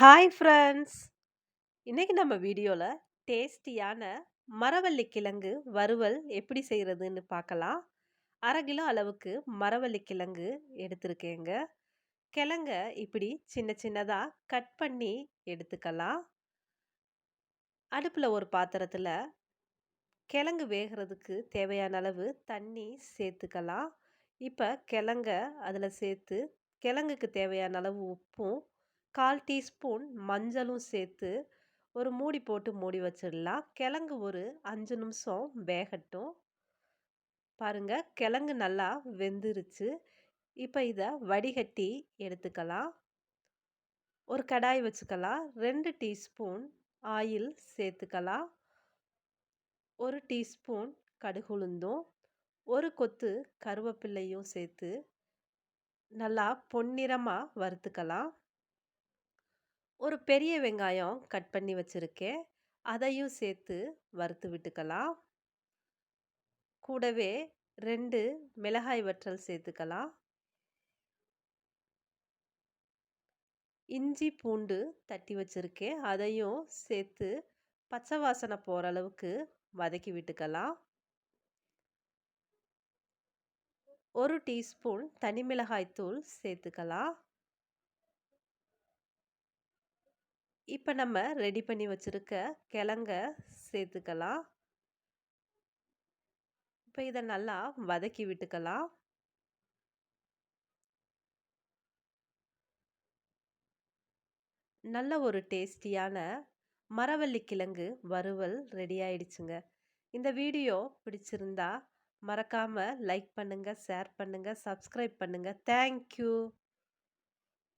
Hi friends! இன்றைக்கி நம்ம வீடியோவில் டேஸ்டியான மரவள்ளி கிழங்கு வறுவல் எப்படி செய்கிறதுன்னு பார்க்கலாம். அரை கிலோ அளவுக்கு மரவள்ளி கிழங்கு எடுத்திருக்கேங்க. கிழங்க இப்படி சின்ன சின்னதாக கட் பண்ணி எடுத்துக்கலாம். அடுப்பில் ஒரு பாத்திரத்தில் கிழங்கு வேகறதுக்கு தேவையான அளவு தண்ணி சேர்த்துக்கலாம். இப்போ கிழங்க அதில் சேர்த்து கிழங்குக்கு தேவையான அளவு உப்பும், 1/4 டீஸ்பூன் மஞ்சளும் சேர்த்து ஒரு மூடி போட்டு மூடி வச்சிடலாம். கிழங்கு ஒரு அஞ்சு நிமிஷம் வேகட்டும். பாருங்க கிழங்கு நல்லா வெந்துருச்சு. இப்போ இதை வடிகட்டி எடுத்துக்கலாம். ஒரு கடாய் வச்சுக்கலாம். ரெண்டு டீஸ்பூன் ஆயில் சேர்த்துக்கலாம். ஒரு டீஸ்பூன் கடுகுளுந்தும் ஒரு கொத்து கருவேப்பிள்ளையும் சேர்த்து நல்லா பொன்னிறமாக வறுத்துக்கலாம். ஒரு பெரிய வெங்காயம் கட் பண்ணி வச்சுருக்கேன் அதையும் சேர்த்து வறுத்து விட்டுக்கலாம். கூடவே ரெண்டு மிளகாய் வற்றல் சேர்த்துக்கலாம். இஞ்சி, பூண்டு தட்டி வச்சுருக்கேன் அதையும் சேர்த்து பச்சை வாசனை போகிற அளவுக்கு வதக்கி விட்டுக்கலாம். ஒரு டீஸ்பூன் தனி மிளகாய் தூள் சேர்த்துக்கலாம். இப்போ நம்ம ரெடி பண்ணி வச்சுருக்க கிழங்க சேர்த்துக்கலாம். இப்போ இதை நல்லா வதக்கி விட்டுக்கலாம். நல்ல ஒரு டேஸ்டியான மரவள்ளி கிழங்கு வறுவல் ரெடி ஆயிடுச்சுங்க. இந்த வீடியோ பிடிச்சிருந்தா மறக்காமல் லைக் பண்ணுங்கள் ஷேர் பண்ணுங்கள் சப்ஸ்கிரைப் பண்ணுங்கள் தேங்க் யூ.